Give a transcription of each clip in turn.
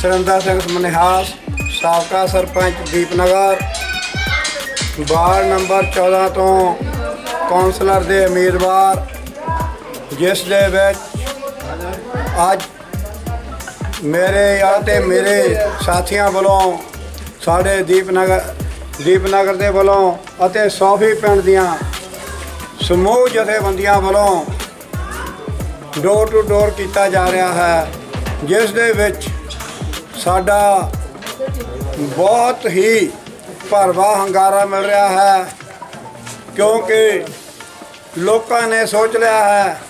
ਸੁਰਿੰਦਰ ਸਿੰਘ ਮਨਿਹਾਸ, ਸਾਬਕਾ sarpanch Deepnagar. Ward number 14 ਤੋਂ councillor ਦੇ ਉਮੀਦਵਾਰ, ਜਿਸ ਦੇ ਵਿੱਚ ਅੱਜ ਮੇਰੇ ਆ ਤੇ ਮੇਰੇ ਸਾਥੀਆਂ ਵੱਲੋਂ, ਸਾਡੇ ਦੀਪਨਗਰ ਦੀਪਨਗਰ ਦੇ ਵੱਲੋਂ ਅਤੇ ਸੌਫੀ ਪਿੰਡ ਦੀਆਂ ਸਮੂਹ ਜਥੇਬੰਦੀਆਂ ਵੱਲੋਂ ਡੋਰ ਟੂ ਡੋਰ ਕੀਤਾ ਜਾ ਰਿਹਾ ਹੈ, ਜਿਸ ਦੇ ਵਿੱਚ ਸਾਡਾ ਬਹੁਤ ਹੀ ਭਰਵਾ ਹੰਗਾਰਾ ਮਿਲ ਰਿਹਾ ਹੈ, ਕਿਉਂਕਿ ਲੋਕਾਂ ਨੇ ਸੋਚ ਲਿਆ ਹੈ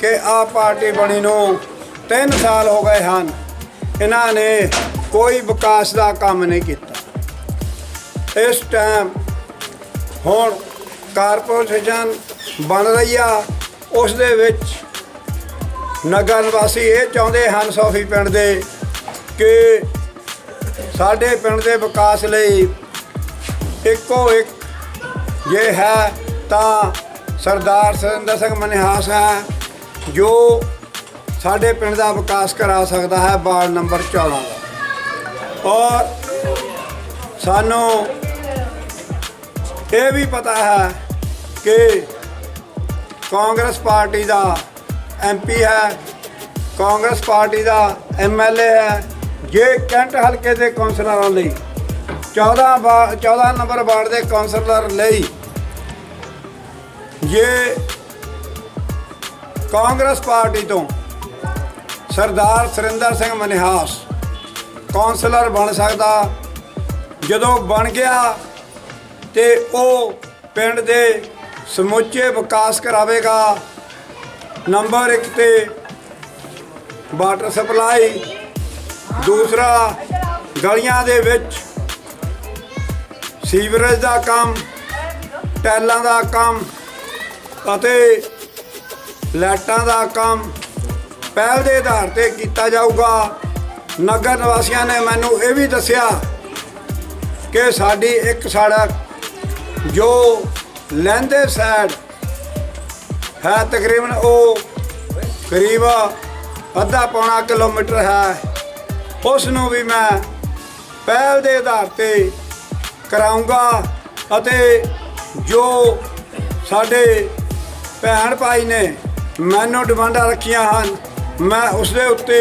ਕਿ ਆ ਪਾਰਟੀ ਬਣੀ ਨੂੰ 3 ਸਾਲ ਹੋ ਗਏ ਹਨ, ਇਹਨਾਂ ਨੇ ਕੋਈ ਵਿਕਾਸ ਦਾ ਕੰਮ ਨਹੀਂ ਕੀਤਾ। ਇਸ ਟਾਈਮ ਹੁਣ ਕਾਰਪੋਰੇਸ਼ਨ ਬਣ ਰਹੀ ਆ ਉਸ ਦੇ ਵਿੱਚ ਨਗਰ ਨਿਵਾਸੀ ਇਹ ਚਾਹੁੰਦੇ ਹਨ ਸੋਫੀ ਪਿੰਡ ਦੇ ਕਿ ਸਾਡੇ ਪਿੰਡ ਦੇ ਵਿਕਾਸ ਲਈ ਇੱਕੋ ਇੱਕ ਜੇ ਹੈ ਤਾਂ ਸਰਦਾਰ ਸੁਰਿੰਦਰ ਸਿੰਘ ਮਨਿਹਾਸ ਹੈ, ਜੋ ਸਾਡੇ ਪਿੰਡ ਦਾ ਵਿਕਾਸ ਕਰਾ ਸਕਦਾ ਹੈ ਵਾਰਡ ਨੰਬਰ 14 ਦਾ। ਔਰ ਸਾਨੂੰ ਇਹ ਵੀ ਪਤਾ ਹੈ ਕਿ ਕਾਂਗਰਸ ਪਾਰਟੀ ਦਾ ਐਮਪੀ ਹੈ, ਕਾਂਗਰਸ ਪਾਰਟੀ ਦਾ ਐਮਐਲਏ ਹੈ ਜੇ ਕੈਂਟ ਹਲਕੇ ਦੇ ਕੌਂਸਲਰਾਂ ਲਈ 14 ਵਾ- 14 ਨੰਬਰ ਵਾਰਡ ਦੇ ਕੌਂਸਲਰ ਲਈ, ਜੇ ਕਾਂਗਰਸ ਪਾਰਟੀ ਤੋਂ ਸਰਦਾਰ ਸੁਰਿੰਦਰ ਸਿੰਘ ਮਨਿਹਾਸ ਕੌਂਸਲਰ ਬਣ ਸਕਦਾ, ਜਦੋਂ ਬਣ ਗਿਆ ਤੇ ਉਹ ਪਿੰਡ ਦੇ ਸਮੁੱਚੇ ਵਿਕਾਸ ਕਰਾਵੇਗਾ। ਨੰਬਰ 1 ਤੇ ਵਾਟਰ ਸਪਲਾਈ ਦੂਸਰਾ, ਗਲੀਆਂ ਦੇ ਵਿੱਚ ਸੀਵਰੇਜ ਦਾ ਕੰਮ ਟੈਲਾਂ ਦਾ ਕੰਮ ਅਤੇ ਲਾਈਟਾਂ ਦਾ ਕੰਮ ਪਹਿਲ ਦੇ ਆਧਾਰ ਤੇ ਕੀਤਾ ਜਾਊਗਾ। ਨਗਰ ਨਿਵਾਸੀਆਂ ਨੇ ਮੈਨੂੰ ਇਹ ਵੀ ਦੱਸਿਆ ਕਿ ਸਾਡੀ ਇੱਕ ਸੜਕ ਜੋ ਲੈਂਦੇ ਸਾਈਡ ਹੈ ਤਕਰੀਬਨ ਉਹ ਕਰੀਬ ਅੱਧਾ ਪੌਣਾ ਕਿਲੋਮੀਟਰ ਹੈ। ਉਸ ਨੂੰ ਵੀ ਮੈਂ ਪਹਿਲ ਦੇ ਆਧਾਰ ਤੇ ਕਰਾਉਂਗਾ ਅਤੇ ਜੋ ਸਾਡੇ ਭੈਣ ਭਾਈ ਨੇ ਮੈਨੂੰ ਡਿਮਾਂਡਾਂ ਰੱਖੀਆਂ ਹਨ, ਮੈਂ ਉਸ ਦੇ ਉੱਤੇ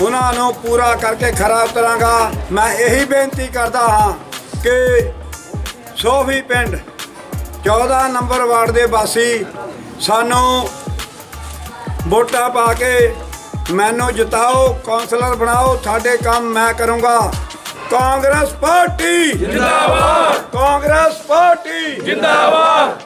ਉਹਨਾਂ ਨੂੰ ਪੂਰਾ ਕਰਕੇ ਖਰਾ ਉਤਰਾਂਗਾ। ਮੈਂ ਇਹੀ ਬੇਨਤੀ ਕਰਦਾ ਹਾਂ ਕਿ ਸੋਫੀ ਪਿੰਡ 14 ਨੰਬਰ ਵਾਰਡ ਦੇ ਵਾਸੀ ਸਾਨੂੰ ਵੋਟਾਂ ਪਾ ਕੇ ਮੈਨੂੰ ਜਿਤਾਓ ਕਾਉਂਸਲਰ ਬਣਾਓ ਸਾਡੇ ਕੰਮ ਮੈਂ ਕਰੂੰਗਾ। ਕਾਂਗਰਸ ਪਾਰਟੀ! ਜਿੰਦਾਬਾਦ! ਕਾਂਗਰਸ ਪਾਰਟੀ! ਜਿੰਦਾਬਾਦ!